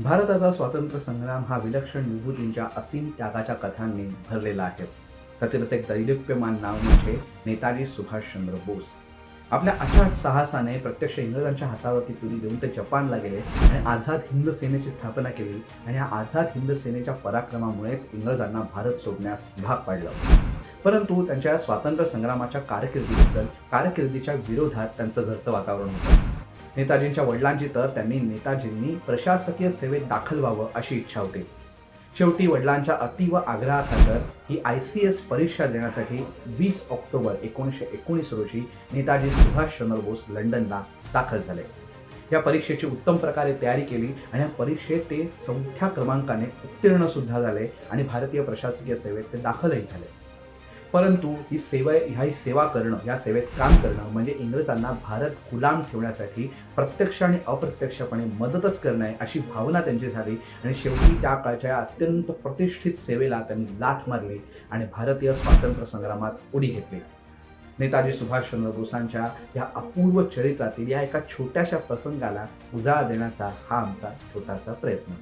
भारताचा स्वातंत्र्य संग्राम हा विलक्षण विभूतींच्या असीम त्यागाच्या कथांनी भरलेला आहे. त्यातीलच एक दैदिप्यमान नाव म्हणजे नेताजी सुभाषचंद्र बोस. आपल्या अथाट साहसाने प्रत्यक्ष इंग्रजांच्या हातावरती तुरी देऊन ते जपानला गेले आणि आझाद हिंद सेनेची स्थापना केली आणि या आझाद हिंद सेनेच्या पराक्रमामुळेच इंग्रजांना भारत सोडण्यास भाग पाडलं. परंतु त्यांच्या स्वातंत्र्य संग्रामाच्या कारकिर्दीबद्दल कारकिर्दीच्या विरोधात त्यांचं घरचं वातावरण होतं. नेताजींच्या वडिलांची तर त्यांनी नेताजींनी प्रशासकीय सेवेत दाखल व्हावं अशी इच्छा होती. शेवटी वडिलांच्या अतीव आग्रहाखातर ही आय सी एस परीक्षा देण्यासाठी वीस ऑक्टोबर एकोणीसशे एकोणीस रोजी नेताजी सुभाषचंद्र बोस लंडनला दाखल झाले. या परीक्षेची उत्तम प्रकारे तयारी केली आणि या परीक्षेत ते चौथ्या क्रमांकाने उत्तीर्ण सुद्धा झाले आणि भारतीय प्रशासकीय सेवेत ते दाखलही झाले. परंतु ही सेवा ह्या सेवा करणं या सेवेत काम करणं म्हणजे इंग्रजांना भारत गुलाम ठेवण्यासाठी प्रत्यक्ष आणि अप्रत्यक्षपणे मदतच करणं आहे अशी भावना त्यांची झाली. आणि शेवटी त्या काळच्या अत्यंत प्रतिष्ठित सेवेला त्यांनी लाथ मारली आणि भारतीय स्वातंत्र्य संग्रामात उडी घेतली. नेताजी सुभाषचंद्र बोसांच्या या अपूर्व चरित्रातील या एका छोट्याशा प्रसंगाला उजाळा देण्याचा हा आमचा छोटासा प्रयत्न.